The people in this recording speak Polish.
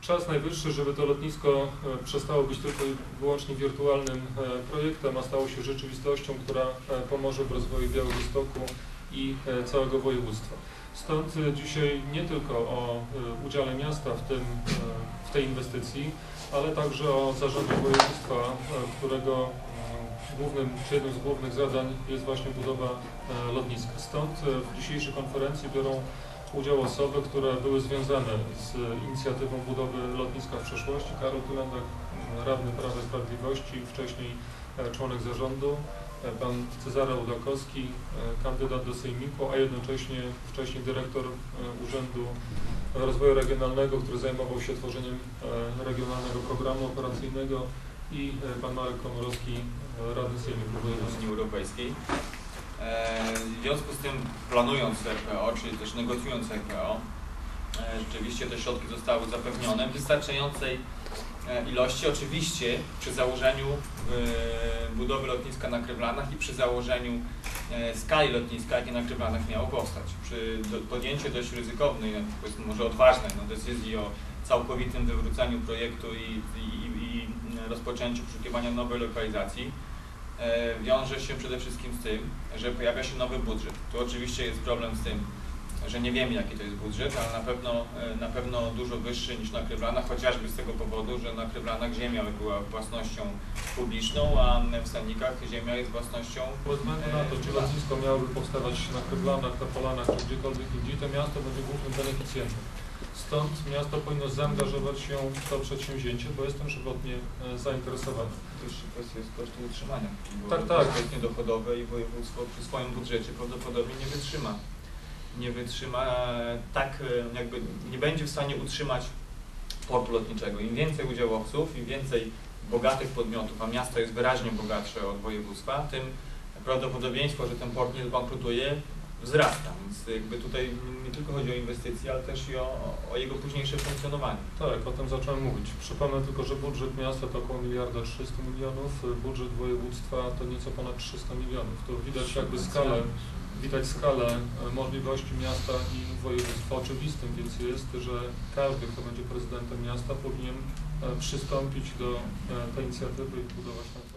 Czas najwyższy, żeby to lotnisko e, przestało być tylko wyłącznie wirtualnym e, projektem, a stało się rzeczywistością, która e, pomoże w rozwoju Białegostoku i e, całego województwa. Stąd e, dzisiaj nie tylko o e, udziale miasta w, tym, e, w tej inwestycji, ale także o zarządzie województwa, e, którego e, głównym, jednym z głównych zadań jest właśnie budowa e, lotniska. Stąd e, w dzisiejszej konferencji biorą udział osoby, które były związane z inicjatywą budowy lotniska w przeszłości. Karol Tylendak, radny Prawa i Sprawiedliwości, wcześniej e, członek zarządu, e, pan Cezary Udakowski, e, kandydat do Sejmiku, a jednocześnie wcześniej dyrektor Urzędu Rozwoju Regionalnego, który zajmował się tworzeniem regionalnego programu operacyjnego i pan Marek Komorowski, radny Sejmiku. Unii Europejskiej. E, W związku z tym planując RPO, czyli też negocjując RPO, e, rzeczywiście te środki zostały zapewnione w wystarczającej e, ilości. Oczywiście przy założeniu budowy lotniska na Krywlanach i przy założeniu skali lotniska, jakie na Krywlanach miało powstać. Przy podjęciu dość ryzykownej, może odważnej no, decyzji o całkowitym wywróceniu projektu i, i, i rozpoczęciu poszukiwania nowej lokalizacji, wiąże się przede wszystkim z tym, że pojawia się nowy budżet. Tu oczywiście jest problem z tym, że nie wiemy jaki to jest budżet, ale na pewno, e, na pewno dużo wyższy niż na Krywlanach, chociażby z tego powodu, że na Krywlanach ziemia była własnością publiczną, a w Sannikach ziemia jest własnością Bez względu na to, czy lotnisko miałoby powstawać na Krywlanach, na Polanach, czy gdziekolwiek indziej, to miasto będzie głównym beneficjentem. Stąd miasto powinno zaangażować się w to przedsięwzięcie, bo jestem żywotnie e, zainteresowany. To jeszcze kwestia jest kosztu utrzymania. Bo Tak, to tak. jest niedochodowe i województwo przy swoim budżecie prawdopodobnie nie wytrzyma. Nie wytrzyma, e, tak e, jakby nie będzie w stanie utrzymać portu lotniczego. Im więcej udziałowców, im więcej bogatych podmiotów, a miasto jest wyraźnie bogatsze od województwa, tym prawdopodobieństwo, że ten port nie zbankrutuje wzrasta. Więc jakby tutaj nie tylko chodzi o inwestycje, ale też i o, o jego późniejsze funkcjonowanie. Tak, o tym zacząłem mówić. Przypomnę tylko, że budżet miasta to około miliarda 300 milionów, budżet województwa to nieco ponad 300 milionów. Tu widać jakby skalę, widać skalę e, możliwości miasta i województwa. Oczywistym więc jest, że każdy, kto będzie prezydentem miasta powinien e, przystąpić do e, tej inicjatywy i budować tam